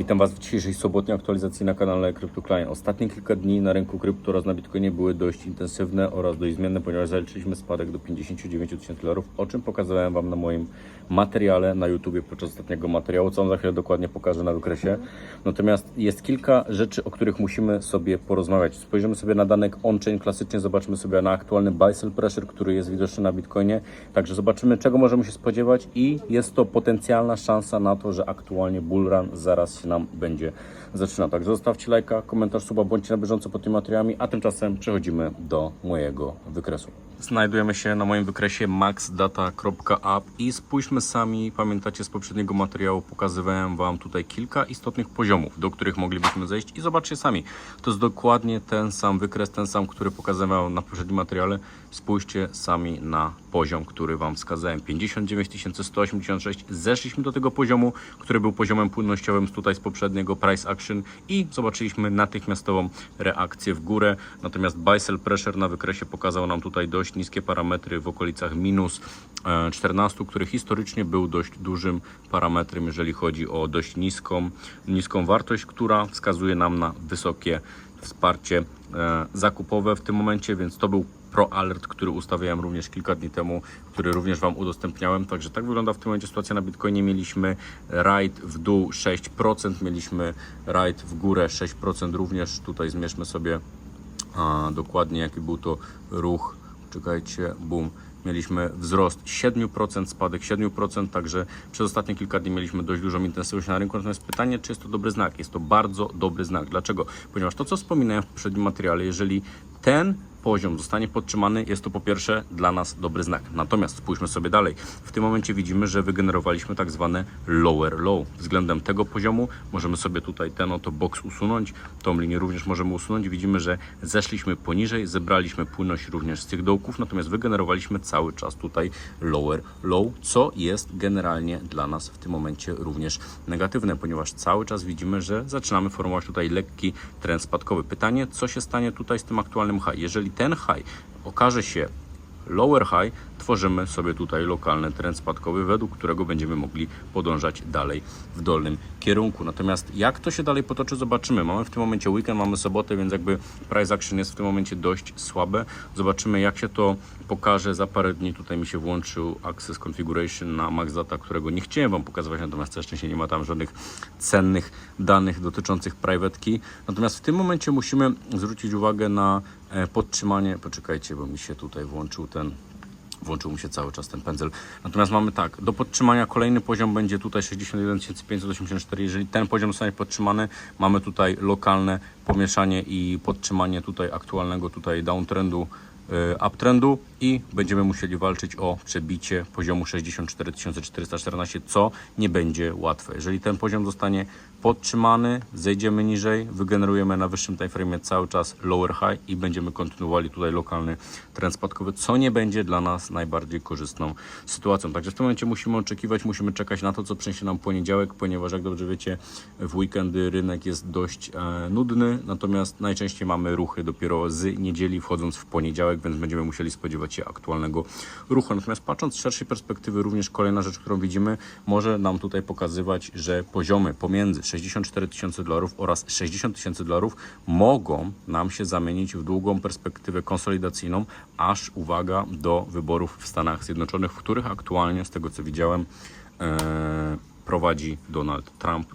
Witam Was w dzisiejszej sobotniej aktualizacji na kanale CryptoCline. Ostatnie kilka dni na rynku krypto oraz na Bitcoinie były dość intensywne oraz dość zmienne, ponieważ zaliczyliśmy spadek do 59 tysięcy dolarów, o czym pokazałem Wam na moim materiale na YouTubie podczas ostatniego materiału, co Wam za chwilę dokładnie pokażę na wykresie. Natomiast jest kilka rzeczy, o których musimy sobie porozmawiać. Spojrzymy sobie na danek on-chain klasycznie, zobaczymy sobie na aktualny buy sell pressure, który jest widoczny na Bitcoinie. Także zobaczymy, czego możemy się spodziewać i jest to potencjalna szansa na to, że aktualnie bull run zaraz się będzie zaczynał. Także zostawcie lajka, komentarz, suba, bądźcie na bieżąco pod tymi materiałami, a tymczasem przechodzimy do mojego wykresu. Znajdujemy się na moim wykresie maxdata.app i spójrzmy sami, pamiętacie z poprzedniego materiału, pokazywałem Wam tutaj kilka istotnych poziomów, do których moglibyśmy zejść i zobaczcie sami. To jest dokładnie ten sam wykres, ten sam, który pokazywałem na poprzednim materiale. Spójrzcie sami na poziom, który Wam wskazałem. 59 186. Zeszliśmy do tego poziomu, który był poziomem płynnościowym tutaj z poprzedniego price action i zobaczyliśmy natychmiastową reakcję w górę. Natomiast buy sell pressure na wykresie pokazał nam tutaj dość niskie parametry w okolicach minus e, 14, który historycznie był dość dużym parametrem, jeżeli chodzi o dość niską, niską wartość, która wskazuje nam na wysokie wsparcie e, zakupowe w tym momencie, więc to był Pro Alert, który ustawiałem również kilka dni temu, który również Wam udostępniałem. Także tak wygląda w tym momencie sytuacja na Bitcoinie. Mieliśmy ride w dół 6%, mieliśmy ride w górę 6% również. Tutaj zmierzmy sobie a, dokładnie jaki był to ruch. Czekajcie, boom. Mieliśmy wzrost 7%, spadek 7%, także przez ostatnie kilka dni mieliśmy dość dużą intensywność na rynku. Natomiast pytanie, czy jest to dobry znak? Jest to bardzo dobry znak. Dlaczego? Ponieważ to, co wspominałem w poprzednim materiale, jeżeli ten poziom zostanie podtrzymany, jest to po pierwsze dla nas dobry znak. Natomiast spójrzmy sobie dalej. W tym momencie widzimy, że wygenerowaliśmy tak zwane lower low. Względem tego poziomu możemy sobie tutaj ten oto box usunąć, tą linię również możemy usunąć. Widzimy, że zeszliśmy poniżej, zebraliśmy płynność również z tych dołków, natomiast wygenerowaliśmy cały czas tutaj lower low, co jest generalnie dla nas w tym momencie również negatywne, ponieważ cały czas widzimy, że zaczynamy formować tutaj lekki trend spadkowy. Pytanie, co się stanie tutaj z tym aktualnym high? Jeżeli ten high okaże się lower high, tworzymy sobie tutaj lokalny trend spadkowy, według którego będziemy mogli podążać dalej w dolnym kierunku. Natomiast jak to się dalej potoczy, zobaczymy. Mamy w tym momencie weekend, mamy sobotę, więc jakby price action jest w tym momencie dość słabe. Zobaczymy, jak się to pokaże za parę dni. Tutaj mi się włączył Access Configuration na MaxData, którego nie chciałem Wam pokazywać, natomiast też szczęście nie ma tam żadnych cennych danych dotyczących private key. Natomiast w tym momencie musimy zwrócić uwagę na podtrzymanie. Poczekajcie, bo mi się tutaj włączył ten włączył mi się cały czas ten pędzel. Natomiast mamy tak, do podtrzymania kolejny poziom będzie tutaj 61 584. Jeżeli ten poziom zostanie podtrzymany, mamy tutaj lokalne pomieszanie i podtrzymanie tutaj aktualnego tutaj downtrendu y, uptrendu i będziemy musieli walczyć o przebicie poziomu 64 414, co nie będzie łatwe. Jeżeli ten poziom zostanie podtrzymany, zejdziemy niżej, wygenerujemy na wyższym timeframe cały czas lower high i będziemy kontynuowali tutaj lokalny trend spadkowy, co nie będzie dla nas najbardziej korzystną sytuacją. Także w tym momencie musimy oczekiwać, musimy czekać na to, co przyniesie nam poniedziałek, ponieważ jak dobrze wiecie, w weekendy rynek jest dość e, nudny, natomiast najczęściej mamy ruchy dopiero z niedzieli wchodząc w poniedziałek, więc będziemy musieli spodziewać aktualnego ruchu. Natomiast patrząc z szerszej perspektywy, również kolejna rzecz, którą widzimy, może nam tutaj pokazywać, że poziomy pomiędzy 64 tysiące dolarów oraz 60 tysięcy dolarów mogą nam się zamienić w długą perspektywę konsolidacyjną, aż uwaga do wyborów w Stanach Zjednoczonych, w których aktualnie, z tego co widziałem, e, prowadzi Donald Trump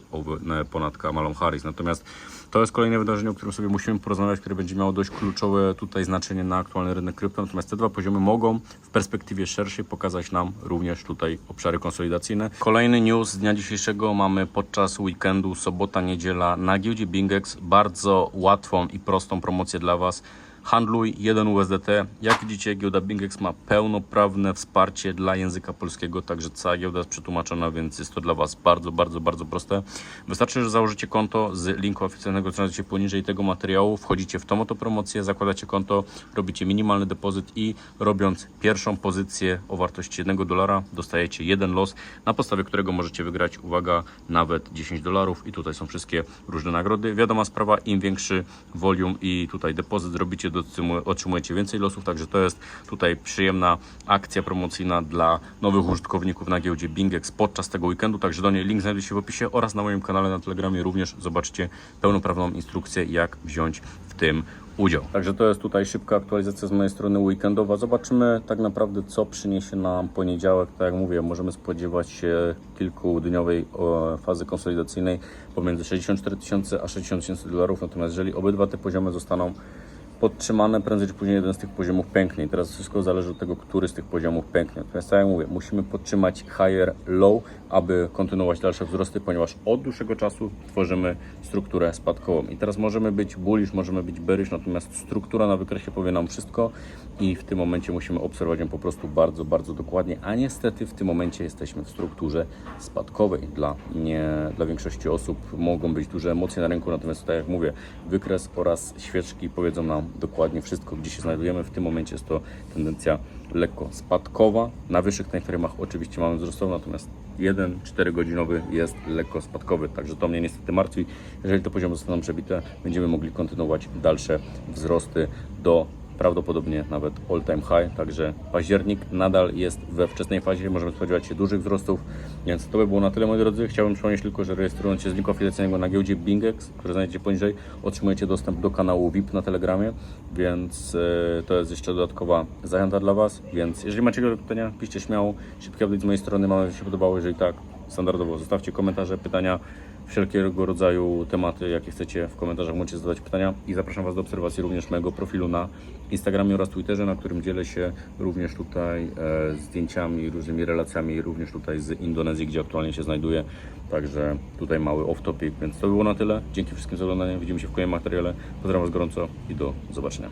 ponad Kamalą Harris. Natomiast to jest kolejne wydarzenie, o którym sobie musimy porozmawiać, które będzie miało dość kluczowe tutaj znaczenie na aktualny rynek krypto. Natomiast te dwa poziomy mogą w perspektywie szerszej pokazać nam również tutaj obszary konsolidacyjne. Kolejny news z dnia dzisiejszego mamy podczas weekendu, sobota, niedziela na giełdzie Bingex. Bardzo łatwą i prostą promocję dla Was. Handluj 1 USDT. Jak widzicie, giełda Bingex ma pełnoprawne wsparcie dla języka polskiego, także cała giełda jest przetłumaczona, więc jest to dla Was bardzo, bardzo, bardzo proste. Wystarczy, że założycie konto z linku oficjalnego, znajdziecie poniżej tego materiału, wchodzicie w tą oto promocję, zakładacie konto, robicie minimalny depozyt i robiąc pierwszą pozycję o wartości 1 dolara, dostajecie jeden los, na podstawie którego możecie wygrać, uwaga, nawet 10 dolarów i tutaj są wszystkie różne nagrody. Wiadoma sprawa, im większy volume i tutaj depozyt zrobicie wtedy otrzymu- otrzymujecie więcej losów, także to jest tutaj przyjemna akcja promocyjna dla nowych użytkowników na giełdzie BingEx podczas tego weekendu, także do niej link znajduje się w opisie oraz na moim kanale na Telegramie również zobaczycie pełnoprawną instrukcję jak wziąć w tym udział. Także to jest tutaj szybka aktualizacja z mojej strony weekendowa. Zobaczymy tak naprawdę co przyniesie nam poniedziałek. Tak jak mówię, możemy spodziewać się kilkudniowej fazy konsolidacyjnej pomiędzy 64 tysiące a 60 tysięcy dolarów. Natomiast jeżeli obydwa te poziomy zostaną podtrzymane, prędzej czy później jeden z tych poziomów pęknie. I teraz wszystko zależy od tego, który z tych poziomów pęknie. Natomiast tak jak mówię, musimy podtrzymać higher low, aby kontynuować dalsze wzrosty, ponieważ od dłuższego czasu tworzymy strukturę spadkową. I teraz możemy być bullish, możemy być bearish, natomiast struktura na wykresie powie nam wszystko i w tym momencie musimy obserwować ją po prostu bardzo, bardzo dokładnie, a niestety w tym momencie jesteśmy w strukturze spadkowej. Dla, nie, dla większości osób mogą być duże emocje na rynku, natomiast tak jak mówię, wykres oraz świeczki powiedzą nam dokładnie wszystko, gdzie się znajdujemy. W tym momencie jest to tendencja lekko spadkowa. Na wyższych timeframe'ach oczywiście mamy wzrostową, natomiast 1-4 godzinowy jest lekko spadkowy, także to mnie niestety martwi. Jeżeli te poziomy zostaną przebite, będziemy mogli kontynuować dalsze wzrosty do prawdopodobnie nawet all time high, także październik nadal jest we wczesnej fazie, możemy spodziewać się dużych wzrostów, więc to by było na tyle moi drodzy. Chciałbym przypomnieć tylko, że rejestrując się z linku afiliacyjnego na giełdzie BingEx, który znajdziecie poniżej, otrzymujecie dostęp do kanału VIP na Telegramie, więc e, to jest jeszcze dodatkowa zachęta dla Was, więc jeżeli macie jakieś pytania, piszcie śmiało, szybki update z mojej strony, mam nadzieję, że się podobało, jeżeli tak, standardowo zostawcie komentarze, pytania, wszelkiego rodzaju tematy, jakie chcecie w komentarzach, możecie zadać pytania i zapraszam Was do obserwacji również mojego profilu na Instagramie oraz Twitterze, na którym dzielę się również tutaj e, zdjęciami, różnymi relacjami, również tutaj z Indonezji, gdzie aktualnie się znajduję. Także tutaj mały off-topic, więc to było na tyle. Dzięki wszystkim za oglądanie, widzimy się w kolejnym materiale. Pozdrawiam Was gorąco i do zobaczenia.